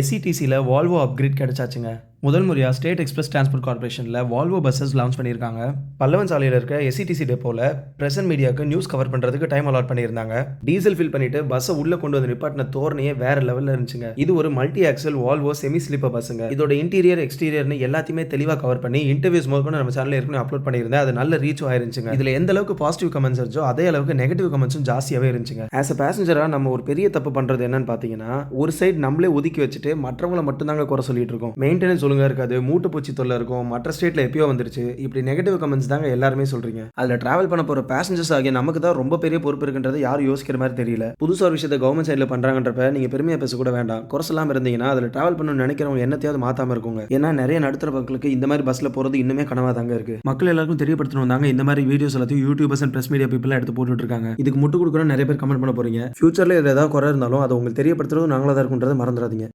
எஸ்சிடிசியில் Volvo upgrade கிடைச்சாச்சுங்க. முதல் முறையாக ஸ்டேட் எக்ஸ்பிரஸ் டிரான்ஸ்போர்ட் கார்பரேஷனில் வால்வோ பஸ்ஸஸ் லான்ச் பண்ணியிருக்காங்க. பல்லவன் சாலையில் இருக்க எஸ்சிடிசி டெப்போவில் பிரசன்ட் மீடியாவுக்கு நியூஸ் கவர் பண்ணுறதுக்கு டைம் அலாட் பண்ணியிருந்தாங்க. டீசல் ஃபில் பண்ணிட்டு பஸ்ஸை உள்ளே கொண்டு வந்து நிப்பாட்டின தோரணையே வேற லெவலில் இருந்துச்சுங்க. இது ஒரு multi axle Volvo semi sleeper பஸ்ஸுங்க இதோட இன்டீரியர் எக்ஸ்டீரியர்னு எல்லாத்தையுமே தெளிவாக கவர் பண்ணி இன்டர்வியூஸ் முதற்கொண்டு நம்ம சேனலில் இருக்கணும் அப்லோட் பண்ணியிருந்தேன். அது நல்ல ரீச் ஆயிருந்துச்சுங்க. இதில் எந்த அளவுக்கு பாசிட்டிவ் கமெண்ட்ஸ் இருந்துச்சோ அதே அளவுக்கு நெகட்டிவ் கமெண்ட்ஸும் ஜாஸ்தியாகவே இருந்துச்சுங்க. ஆஸ் அ பேசஞ்சராக நம்ம ஒரு பெரிய தப்பு பண்ணுறது என்னன்னு பார்த்தீங்கன்னா ஒரு சைடு நம்மளே ஒதுக்கி வச்சுட்டு மற்றவங்களை மட்டும்தாங்க குறை சொல்லிட்டு இருக்கோம். மெயின்டெனன்ஸ் ஒழுங்காக இருக்காது. மூட்டுப்பூச்சி தொல்லை இருக்கும். மற்ற ஸ்டேட்டில் எப்பயோ வந்துருச்சு. இப்படி நெகட்டிவ் கமெண்ட்ஸ் தாங்க எல்லாருமே சொல்கிறீங்க அதில் ட்ராவல் பண்ண போகிற பேசஞ்சர்ஸ் ஆகிய நமக்கு தான் ரொம்ப பெரிய பொறுப்பு இருக்குன்றது யாரும் யோசிக்கிற மாதிரி தெரியல. புதுசாக ஒரு விஷயத்தை கவர்மெண்ட் சைடில் பண்ணுறாங்கன்றப்ப நீங்கள் பெருமையாக பேச கூட வேண்டாம். குறைசெல்லாம் இருந்தீங்கன்னா அதில் ட்ராவல் பண்ணணும்னு நினைக்கிறவங்க என்னத்தையாவது மாற்றாமல் இருக்குங்க. ஏன்னா நிறைய நடுத்தர மக்களுக்கு இந்த மாதிரி பஸ்ஸில் போகிறது இன்னுமே கனவாக தாங்க இருக்கு. மக்கள் எல்லாருக்கும் தெரியப்படுத்தணும் தாங்க இந்த மாதிரி வீடியோஸ் எல்லாத்தையும் YouTubers and press media people எடுத்து போட்டுட்டு இருக்காங்க. இதுக்கு முட்டு கொடுக்குற நிறைய பேர் கமெண்ட் பண்ண போறீங்க. ஃபியூச்சரில் இதில் ஏதாவது குறை இருந்தாலும் அதை உங்களுக்கு தெரியப்படுத்துறது நாங்களாக தான் இருக்குன்றதை மறந்துடாதீங்க.